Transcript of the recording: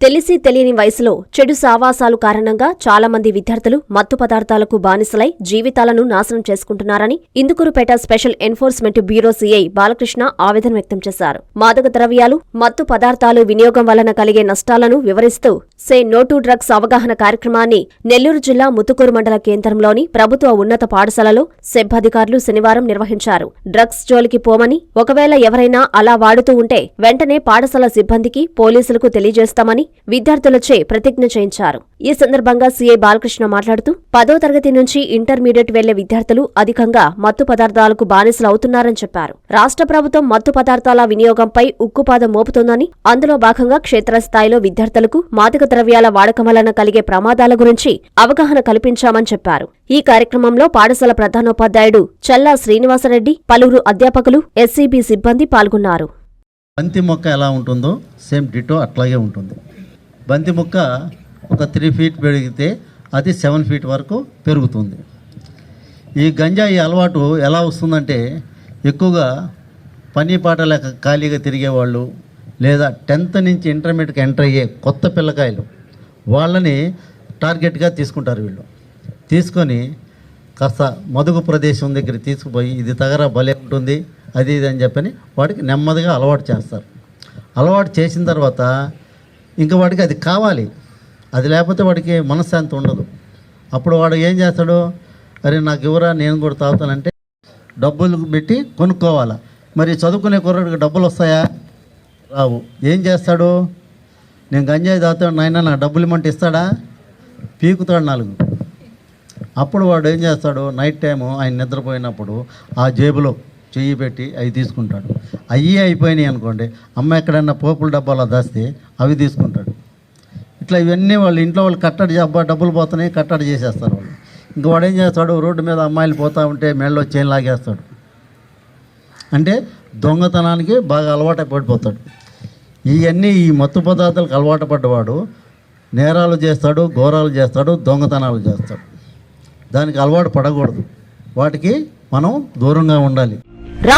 తెలిసి తెలియని వయసులో చెడు సావాసాలు కారణంగా చాలా మంది విద్యార్థులు మత్తు పదార్థాలకు బానిసలై జీవితాలను నాశనం చేసుకుంటున్నారని Indukurpet special enforcement bureau CI Balakrishna ఆవేదన వ్యక్తం చేశారు. మాదక ద్రవ్యాలు మత్తు పదార్థాలు వినియోగం వలన కలిగే నష్టాలను వివరిస్తూ సే నో టు డ్రగ్స్ అవగాహన కార్యక్రమాన్ని నెల్లూరు జిల్లా ముతుకూరు మండల కేంద్రంలోని ప్రభుత్వ ఉన్నత పాఠశాలలో సెబ్ అధికారులు శనివారం నిర్వహించారు. డ్రగ్స్ జోలికి పోమని ఒకవేళ ఎవరైనా అలా వాడుతూ ఉంటే వెంటనే పాఠశాల సిబ్బందికి పోలీసులకు తెలియజేస్తామని విద్యార్థులచే ప్రతిజ్ఞ చేయించారు. ఈ సందర్భంగా సీఐ బాలకృష్ణ మాట్లాడుతూ పదో తరగతి నుంచి ఇంటర్మీడియట్ వెళ్ళే విద్యార్థులు అధికంగా మత్తు పదార్థాలకు బానిసలు అవుతున్నారని చెప్పారు. రాష్ట్ర ప్రభుత్వం మత్తు పదార్థాల వినియోగంపై ఉక్కుపాదం మోపుతోందని అందులో భాగంగా క్షేత్రస్థాయిలో విద్యార్థులకు మాదక ద్రవ్యాల వాడకం వలన కలిగే ప్రమాదాల గురించి అవగాహన కల్పించామని చెప్పారు. ఈ కార్యక్రమంలో పాఠశాల ప్రధానోపాధ్యాయుడు చల్లా శ్రీనివాసరెడ్డి పలువురు అధ్యాపకులు ఎస్సీబీ సిబ్బంది పాల్గొన్నారు. బంతి మొక్క ఎలా ఉంటుందో సేమ్ డిటో అట్లాగే ఉంటుంది. బంతి మొక్క ఒక త్రీ ఫీట్ పెరిగితే అది సెవెన్ ఫీట్ వరకు పెరుగుతుంది. ఈ గంజాయి అలవాటు ఎలా వస్తుందంటే ఎక్కువగా పని పాట లేక ఖాళీగా తిరిగేవాళ్ళు లేదా టెన్త్ నుంచి ఇంటర్మీడియట్కి ఎంటర్ అయ్యే కొత్త పిల్లకాయలు వాళ్ళని టార్గెట్గా తీసుకుంటారు వీళ్ళు. తీసుకొని కాస్త మదుగు ప్రదేశం దగ్గర తీసుకుపోయి ఇది తగరా భలే ఉంటుంది అది ఇది అని చెప్పని వాడికి నెమ్మదిగా అలవాటు చేస్తారు. అలవాటు చేసిన తర్వాత ఇంకా వాడికి అది కావాలి. అది లేకపోతే వాడికి మనశ్శాంతి ఉండదు. అప్పుడు వాడు ఏం చేస్తాడు? అరే నాకు ఇవ్వరా నేను కూడా తాగుతానంటే డబ్బులు పెట్టి కొనుక్కోవాలా. మరి చదువుకునే కుర్రాడికి డబ్బులు వస్తాయా? రావు. ఏం చేస్తాడు? నేను గంజాయి తాగుతాడు నాయన నా డబ్బులు ఇమ్మంటే ఇస్తాడా? పీకుతాడు నాలుగు. అప్పుడు వాడు ఏం చేస్తాడు? నైట్ టైము ఆయన నిద్రపోయినప్పుడు ఆ జేబులో చెయ్యి పెట్టి అవి తీసుకుంటాడు. అవి అయిపోయినాయి అనుకోండి అమ్మ ఎక్కడన్నా పోపుల డబ్బాలో దాస్తే అవి తీసుకుంటాడు. ఇట్లా ఇవన్నీ వాళ్ళు ఇంట్లో వాళ్ళు కట్టడి అబ్బా డబ్బులు పోతున్నాయి కట్టడి చేసేస్తారు వాళ్ళు. ఇంకా వాడు ఏం చేస్తాడు రోడ్డు మీద అమ్మాయిలు పోతా ఉంటే మెళ్ళలో చేయి లాగేస్తాడు. అంటే దొంగతనానికి బాగా అలవాటు పడిపోతాడు. ఇవన్నీ ఈ మత్తు పదార్థాలకు అలవాటు పడ్డవాడు నేరాలు చేస్తాడు ఘోరాలు చేస్తాడు దొంగతనాలు చేస్తాడు. దానికి అలవాటు పడకూడదు. వాటికి మనం దూరంగా ఉండాలి.